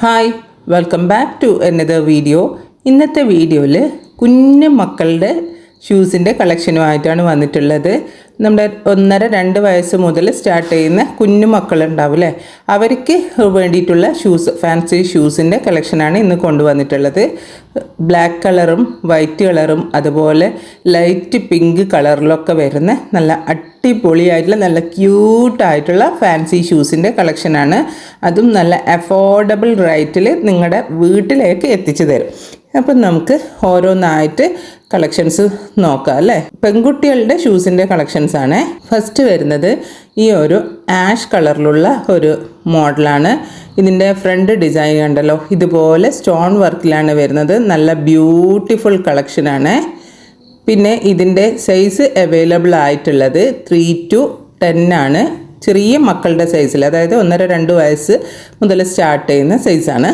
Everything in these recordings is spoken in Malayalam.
Hi welcome back to another video ഇന്നത്തെ വീഡിയോയിൽ കുഞ്ഞു മക്കളുടെ ഷൂസിന്റെ കളക്ഷനുമായിട്ടാണ് വന്നിട്ടുള്ളത്. നമ്മുടെ ഒന്നര രണ്ട് വയസ്സ് മുതൽ സ്റ്റാർട്ട് ചെയ്യുന്ന കുഞ്ഞു മക്കളുണ്ടാവും അല്ലേ? അവർക്ക് വേണ്ടിയിട്ടുള്ള ഷൂസ് ഫാൻസി ഷൂസിന്റെ കളക്ഷനാണ് ഇന്ന് കൊണ്ടുവന്നിട്ടുള്ളത്. ബ്ലാക്ക് കളറും വൈറ്റ് കളറും അതുപോലെ ലൈറ്റ് പിങ്ക് കളറിലൊക്കെ വരുന്ന നല്ല അടിപൊളിയായിട്ടുള്ള നല്ല ക്യൂട്ടായിട്ടുള്ള ഫാൻസി ഷൂസിന്റെ കളക്ഷനാണ് അതും നല്ല അഫോർഡബിൾ റേറ്റിൽ നിങ്ങളുടെ വീട്ടിലേക്ക് എത്തിച്ചു തരും. അപ്പം നമുക്ക് ഓരോന്നായിട്ട് കളക്ഷൻസ് നോക്കാം അല്ലേ? പെൺകുട്ടികളുടെ ഷൂസിന്റെ കളക്ഷൻസ് ആണ്. ഫസ്റ്റ് വരുന്നത് ഈ ഒരു ആഷ് കളറിലുള്ള ഒരു മോഡലാണ് ഇതിന്റെ ഫ്രണ്ട് ഡിസൈൻ കണ്ടല്ലോ. ഇതുപോലെ സ്റ്റോൺ വർക്കിലാണ് വരുന്നത്. നല്ല ബ്യൂട്ടിഫുൾ കളക്ഷനാണ് പിന്നെ ഇതിന്റെ സൈസ് അവൈലബിൾ ആയിട്ടുള്ളത് ത്രീ ടു ടെൻ ആണ്. ചെറിയ മക്കളുടെ സൈസിൽ അതായത് ഒന്നര രണ്ട് വയസ്സ് മുതൽ സ്റ്റാർട്ട് ചെയ്യുന്ന സൈസാണ്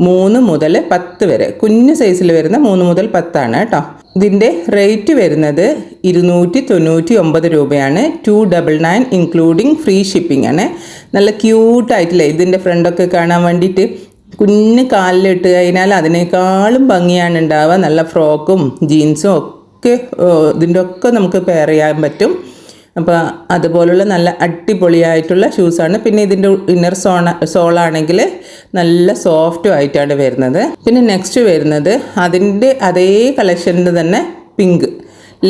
മൂന്ന് മുതൽ പത്ത് വരെ കുഞ്ഞു സൈസിൽ വരുന്ന മൂന്ന് മുതൽ പത്താണ് കേട്ടോ. ഇതിന്റെ റേറ്റ് വരുന്നത് ഇരുന്നൂറ്റി തൊണ്ണൂറ്റി ഒമ്പത് രൂപയാണ്. Two double nine including free shipping ആണ്. നല്ല ക്യൂട്ടായിട്ടില്ലേ ഇതിന്റെ ഫ്രണ്ടൊക്കെ കാണാൻ വേണ്ടിയിട്ട് കുഞ്ഞ് കാലിലിട്ട് കഴിഞ്ഞാൽ അതിനേക്കാളും ഭംഗിയാണ് ഉണ്ടാവുക. നല്ല ഫ്രോക്കും ജീൻസും ഒക്കെ ഇതിന്റെ ഒക്കെ നമുക്ക് പെയർ ചെയ്യാൻ പറ്റും. അപ്പോൾ അതുപോലുള്ള നല്ല അടിപൊളിയായിട്ടുള്ള ഷൂസാണ് പിന്നെ ഇതിന്റെ ഇന്നർ സോണ സോളാണെങ്കിൽ നല്ല സോഫ്റ്റും ആയിട്ടാണ് വരുന്നത്. പിന്നെ നെക്സ്റ്റ് വരുന്നത് അതിന്റെ അതേ കളക്ഷനിൽ തന്നെ പിങ്ക്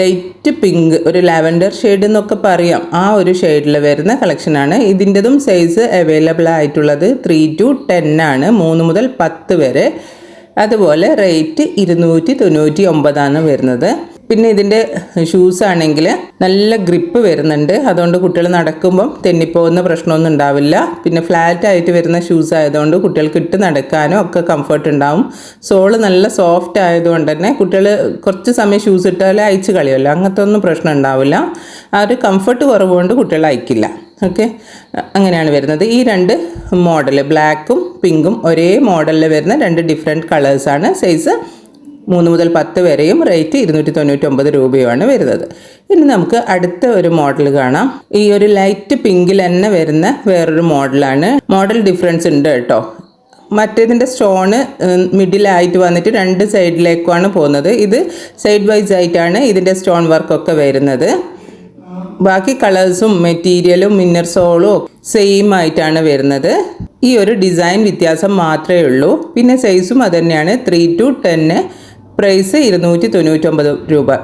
ലൈറ്റ് പിങ്ക് ഒരു ലാവൻഡർ ഷെയ്ഡ് എന്നൊക്കെ പറയാം. ആ ഒരു ഷെയ്ഡിൽ വരുന്ന കളക്ഷനാണ് ഇതിന്റെതും സൈസ് അവൈലബിൾ ആയിട്ടുള്ളത് ത്രീ ടു ടെൻ ആണ്. മൂന്ന് മുതൽ പത്ത് വരെ. അതുപോലെ റേറ്റ് ഇരുന്നൂറ്റി തൊണ്ണൂറ്റി ഒമ്പതാണ് വരുന്നത്. പിന്നെ ഇതിന്റെ ഷൂസ് ആണെങ്കിൽ നല്ല ഗ്രിപ്പ് വരുന്നുണ്ട്. അതുകൊണ്ട് കുട്ടികൾ നടക്കുമ്പം തെന്നിപ്പോകുന്ന പ്രശ്നമൊന്നും ഉണ്ടാവില്ല. പിന്നെ ഫ്ലാറ്റ് ആയിട്ട് വരുന്ന ഷൂസ് ആയതുകൊണ്ട് കുട്ടികൾക്ക് ഇട്ട് നടക്കാനും ഒക്കെ കംഫർട്ട് ഉണ്ടാവും. സോൾ നല്ല സോഫ്റ്റ് ആയതുകൊണ്ട് തന്നെ കുട്ടികൾ കുറച്ച് സമയം ഷൂസ് ഇട്ടാൽ അയച്ച് കളിയല്ലോ അങ്ങനത്തെ ഒന്നും പ്രശ്നം ഉണ്ടാവില്ല. ആ ഒരു കംഫർട്ട് കുറവുകൊണ്ട് കുട്ടികൾ അയക്കില്ല. ഓക്കെ അങ്ങനെയാണ് വരുന്നത്. ഈ രണ്ട് മോഡൽ ബ്ലാക്കും പിങ്കും ഒരേ മോഡലിൽ വരുന്ന രണ്ട് ഡിഫറെന്റ് കളേഴ്സാണ് സൈസ് മൂന്ന് മുതൽ പത്ത് വരെയും റേറ്റ് ഇരുന്നൂറ്റി തൊണ്ണൂറ്റൊമ്പത് രൂപയുമാണ് വരുന്നത്. ഇനി നമുക്ക് അടുത്ത ഒരു മോഡൽ കാണാം. ഈ ഒരു ലൈറ്റ് പിങ്കിൽ തന്നെ വരുന്ന വേറൊരു മോഡലാണ് മോഡൽ ഡിഫറൻസ് ഉണ്ട് കേട്ടോ. മറ്റേതിന്റെ സ്റ്റോണ് മിഡിലായിട്ട് വന്നിട്ട് രണ്ട് സൈഡിലേക്കുമാണ് പോകുന്നത്. ഇത് സൈഡ് വൈസ് ആയിട്ടാണ് ഇതിന്റെ സ്റ്റോൺ വർക്കൊക്കെ വരുന്നത്. ബാക്കി കളേഴ്സും മെറ്റീരിയലും മിന്നർ സോളും സെയിം ആയിട്ടാണ് വരുന്നത്. ഈ ഒരു ഡിസൈൻ വ്യത്യാസം മാത്രമേ ഉള്ളൂ. പിന്നെ സൈസും അതുതന്നെയാണ് ത്രീ ടു ടെന്ന് പ്രൈസ് ഇരുന്നൂറ്റി തൊണ്ണൂറ്റൊമ്പത് രൂപ.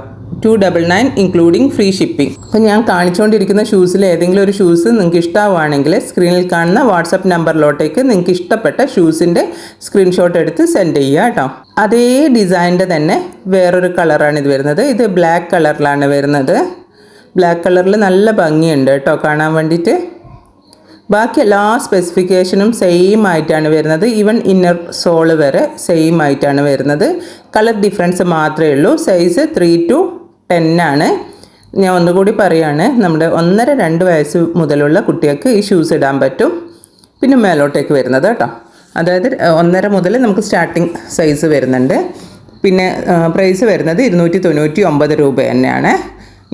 Two double nine including free shipping. അപ്പം ഞാൻ കാണിച്ചുകൊണ്ടിരിക്കുന്ന ഷൂസിൽ ഏതെങ്കിലും ഒരു ഷൂസ് നിങ്ങൾക്ക് ഇഷ്ടമാണെങ്കിൽ സ്ക്രീനിൽ കാണുന്ന വാട്സപ്പ് നമ്പറിലോട്ടേക്ക് നിങ്ങൾക്ക് ഇഷ്ടപ്പെട്ട ഷൂസിന്റെ സ്ക്രീൻഷോട്ട് എടുത്ത് സെൻഡ് ചെയ്യുക കേട്ടോ. അതേ ഡിസൈനിന്റെ തന്നെ വേറൊരു കളറാണ് ഇത് വരുന്നത്. ഇത് ബ്ലാക്ക് കളറിലാണ് വരുന്നത്. ബ്ലാക്ക് കളറിൽ നല്ല ഭംഗിയുണ്ട് കേട്ടോ കാണാൻ വേണ്ടിയിട്ട്. ബാക്കി എല്ലാ സ്പെസിഫിക്കേഷനും സെയിം ആയിട്ടാണ് വരുന്നത്. ഈവൻ ഇന്നർ സോൾ വരെ സെയിം ആയിട്ടാണ് വരുന്നത്. കളർ ഡിഫറൻസ് മാത്രമേ ഉള്ളൂ. സൈസ് ത്രീ ടു ടെൻ ആണ്. ഞാൻ ഒന്നുകൂടി പറയുകയാണ് നമ്മുടെ ഒന്നര രണ്ട് വയസ്സ് മുതലുള്ള കുട്ടികൾക്ക് ഈ ഷൂസ് ഇടാൻ പറ്റും. പിന്നെ മേലോട്ടേക്ക് വരുന്നത് കേട്ടോ. അതായത് ഒന്നര മുതൽ നമുക്ക് സ്റ്റാർട്ടിങ് സൈസ് വരുന്നുണ്ട്. പിന്നെ പ്രൈസ് വരുന്നത് ഇരുന്നൂറ്റി തൊണ്ണൂറ്റി ഒമ്പത് രൂപ തന്നെയാണ്.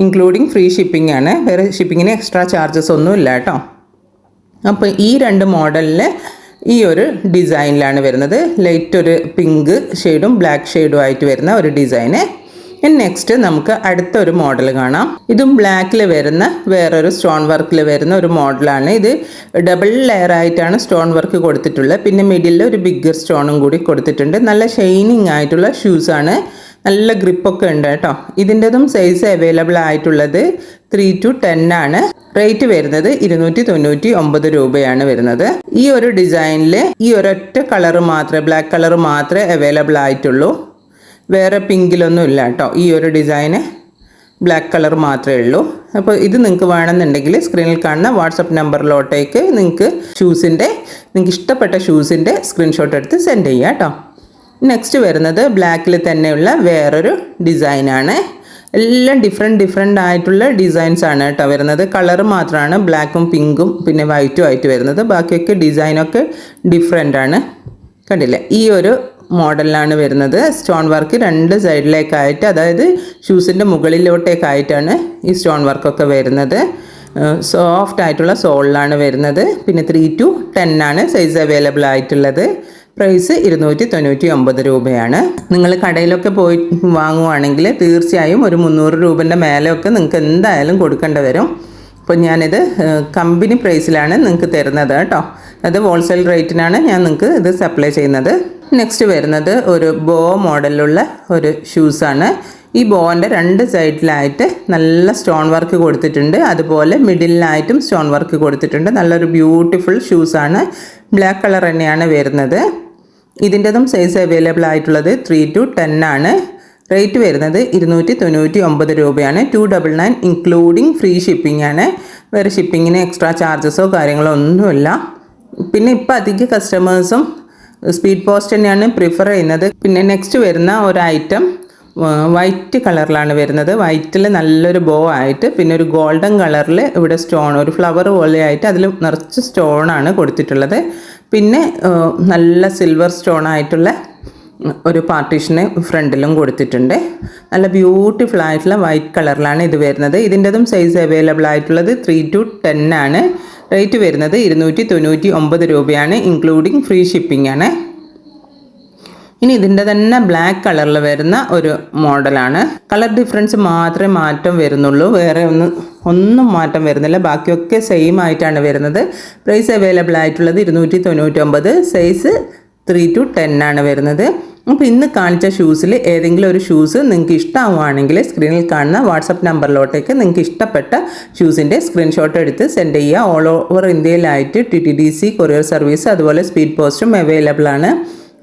ഇൻക്ലൂഡിങ് ഫ്രീ ഷിപ്പിംഗ് ആണ്. വേറെ ഷിപ്പിങ്ങിന് എക്സ്ട്രാ ചാർജസ് ഒന്നും ഇല്ല കേട്ടോ. അപ്പോൾ ഈ രണ്ട് മോഡലിൽ ഈ ഒരു ഡിസൈനിലാണ് വരുന്നത്. ലൈറ്റ് ഒരു പിങ്ക് ഷെയ്ഡും ബ്ലാക്ക് ഷെയ്ഡും ആയിട്ട് വരുന്ന ഒരു ഡിസൈന്. നെക്സ്റ്റ് നമുക്ക് അടുത്ത ഒരു മോഡൽ കാണാം. ഇതും ബ്ലാക്കിൽ വരുന്ന വേറൊരു സ്റ്റോൺ വർക്കിൽ വരുന്ന ഒരു മോഡലാണ്. ഇത് ഡബിൾ ലെയർ ആയിട്ടാണ് സ്റ്റോൺ വർക്ക് കൊടുത്തിട്ടുള്ളത്. പിന്നെ മിഡിലിൽ ഒരു ബിഗ്ഗർ സ്റ്റോണും കൂടി കൊടുത്തിട്ടുണ്ട്. നല്ല ഷൈനിങ് ആയിട്ടുള്ള ഷൂസാണ് നല്ല ഗ്രിപ്പൊക്കെ ഉണ്ട് കേട്ടോ. ഇതിന്റെതും സൈസ് അവൈലബിൾ ആയിട്ടുള്ളത് ത്രീ ടു ടെൻ ആണ്. റേറ്റ് വരുന്നത് ഇരുന്നൂറ്റി തൊണ്ണൂറ്റി ഒമ്പത് രൂപയാണ് വരുന്നത്. ഈ ഒരു ഡിസൈനിൽ ഈ ഒരൊറ്റ കളർ മാത്രമേ ബ്ലാക്ക് കളർ മാത്രമേ അവൈലബിൾ ആയിട്ടുള്ളൂ. വേറെ പിങ്കിലൊന്നും ഇല്ല കേട്ടോ. ഈ ഒരു ഡിസൈന് ബ്ലാക്ക് കളർ മാത്രമേ ഉള്ളൂ. അപ്പോൾ ഇത് നിങ്ങൾക്ക് വേണമെന്നുണ്ടെങ്കിൽ സ്ക്രീനിൽ കാണുന്ന വാട്സപ്പ് നമ്പറിലോട്ടേക്ക് നിങ്ങൾക്ക് ഷൂസിന്റെ നിങ്ങൾക്ക് ഇഷ്ടപ്പെട്ട ഷൂസിന്റെ സ്ക്രീൻഷോട്ട് എടുത്ത് സെൻഡ് ചെയ്യാം കേട്ടോ. നെക്സ്റ്റ് വരുന്നത് ബ്ലാക്കിൽ തന്നെയുള്ള വേറൊരു ഡിസൈനാണ് എല്ലാം ഡിഫറെന്റ് ഡിഫറെന്റ് ആയിട്ടുള്ള ഡിസൈൻസ് ആണ് കേട്ടോ വരുന്നത്. കളർ മാത്രമാണ് ബ്ലാക്കും പിങ്കും പിന്നെ വൈറ്റും ആയിട്ട് വരുന്നത്. ബാക്കിയൊക്കെ ഡിസൈനൊക്കെ ഡിഫറെന്റ് ആണ്. കണ്ടില്ലേ? ഈ ഒരു മോഡലിലാണ് വരുന്നത്. സ്റ്റോൺ വർക്ക് രണ്ട് സൈഡിലേക്കായിട്ട് അതായത് ഷൂസിന്റെ മുകളിലോട്ടേക്കായിട്ടാണ് ഈ സ്റ്റോൺ വർക്കൊക്കെ വരുന്നത്. സോഫ്റ്റ് ആയിട്ടുള്ള സോളിലാണ് വരുന്നത്. പിന്നെ ത്രീ ടു ടെൻ ആണ് സൈസ് അവൈലബിൾ ആയിട്ടുള്ളത്. പ്രൈസ് ഇരുന്നൂറ്റി തൊണ്ണൂറ്റി ഒമ്പത് രൂപയാണ്. നിങ്ങൾ കടയിലൊക്കെ പോയി വാങ്ങുവാണെങ്കിൽ തീർച്ചയായും ഒരു മുന്നൂറ് രൂപന്റെ മേലെയൊക്കെ നിങ്ങൾക്ക് എന്തായാലും കൊടുക്കേണ്ടി വരും. അപ്പോൾ ഞാനിത് കമ്പനി പ്രൈസിലാണ് നിങ്ങൾക്ക് തരുന്നത് കേട്ടോ. അത് ഹോൾസെയിൽ റേറ്റിനാണ് ഞാൻ നിങ്ങൾക്ക് ഇത് സപ്ലൈ ചെയ്യുന്നത്. നെക്സ്റ്റ് വരുന്നത് ഒരു ബോ മോഡലിലുള്ള ഒരു ഷൂസാണ് ഈ ബോന്റെ രണ്ട് സൈഡിലായിട്ട് നല്ല സ്റ്റോൺ വർക്ക് കൊടുത്തിട്ടുണ്ട്. അതുപോലെ മിഡിലിനായിട്ടും സ്റ്റോൺ വർക്ക് കൊടുത്തിട്ടുണ്ട്. നല്ലൊരു ബ്യൂട്ടിഫുൾ ഷൂസാണ് ബ്ലാക്ക് കളർ തന്നെയാണ് വരുന്നത്. ഇതിന്റെതും സൈസ് അവൈലബിൾ ആയിട്ടുള്ളത് ത്രീ ടു ടെൻ ആണ്. റേറ്റ് വരുന്നത് ഇരുന്നൂറ്റി തൊണ്ണൂറ്റി ഒമ്പത് രൂപയാണ്. Two double nine including free shipping ആണ്. വേറെ ഷിപ്പിങ്ങിന് എക്സ്ട്രാ ചാർജസോ കാര്യങ്ങളോ ഒന്നുമില്ല. പിന്നെ ഇപ്പോൾ അധിക കസ്റ്റമേഴ്സും സ്പീഡ് പോസ്റ്റ് തന്നെയാണ് പ്രിഫർ ചെയ്യുന്നത്. പിന്നെ നെക്സ്റ്റ് വരുന്ന ഒരു ഐറ്റം വൈറ്റ് കളറിലാണ് വരുന്നത്. വൈറ്റിൽ നല്ലൊരു ബോ ആയിട്ട് പിന്നെ ഒരു ഗോൾഡൻ കളറിൽ ഇവിടെ സ്റ്റോൺ ഒരു ഫ്ലവർ പോലെ ആയിട്ട് അതിൽ നിറച്ച് സ്റ്റോണാണ് കൊടുത്തിട്ടുള്ളത്. പിന്നെ നല്ല സിൽവർ സ്റ്റോൺ ആയിട്ടുള്ള ഒരു പാർട്ടീഷന് ഫ്രണ്ടിലും കൊടുത്തിട്ടുണ്ട്. നല്ല ബ്യൂട്ടിഫുൾ ആയിട്ടുള്ള വൈറ്റ് കളറിലാണ് ഇത് വരുന്നത്. ഇതിന്റെതും സൈസ് അവൈലബിൾ ആയിട്ടുള്ളത് ത്രീ ടു ടെൻ ആണ്. റേറ്റ് വരുന്നത് ഇരുന്നൂറ്റി തൊണ്ണൂറ്റി ഒമ്പത് രൂപയാണ് ഇൻക്ലൂഡിങ് ഫ്രീ ഷിപ്പിംഗ് ആണ്. ഇനി ഇതിന്റെ തന്നെ ബ്ലാക്ക് കളറിൽ വരുന്ന ഒരു മോഡലാണ്. കളർ ഡിഫറൻസ് മാത്രമേ മാറ്റം വരുന്നുള്ളൂ. വേറെ ഒന്നും ഒന്നും മാറ്റം വരുന്നില്ല. ബാക്കിയൊക്കെ സെയിം ആയിട്ടാണ് വരുന്നത്. പ്രൈസ് അവൈലബിൾ ആയിട്ടുള്ളത് ഇരുന്നൂറ്റി തൊണ്ണൂറ്റൊമ്പത് സൈസ് ത്രീ ടു ടെൻ ആണ് വരുന്നത്. അപ്പോൾ ഇന്ന് കാണിച്ച ഷൂസിൽ ഏതെങ്കിലും ഒരു ഷൂസ് നിങ്ങൾക്ക് ഇഷ്ടമാവുകയാണെങ്കിൽ സ്ക്രീനിൽ കാണുന്ന വാട്സപ്പ് നമ്പറിലോട്ടേക്ക് നിങ്ങൾക്ക് ഇഷ്ടപ്പെട്ട ഷൂസിന്റെ സ്ക്രീൻഷോട്ട് എടുത്ത് സെൻഡ് ചെയ്യുക. All over ഇന്ത്യയിലായിട്ട് T T D C courier service അതുപോലെ സ്പീഡ് പോസ്റ്റും അവൈലബിൾ ആണ്.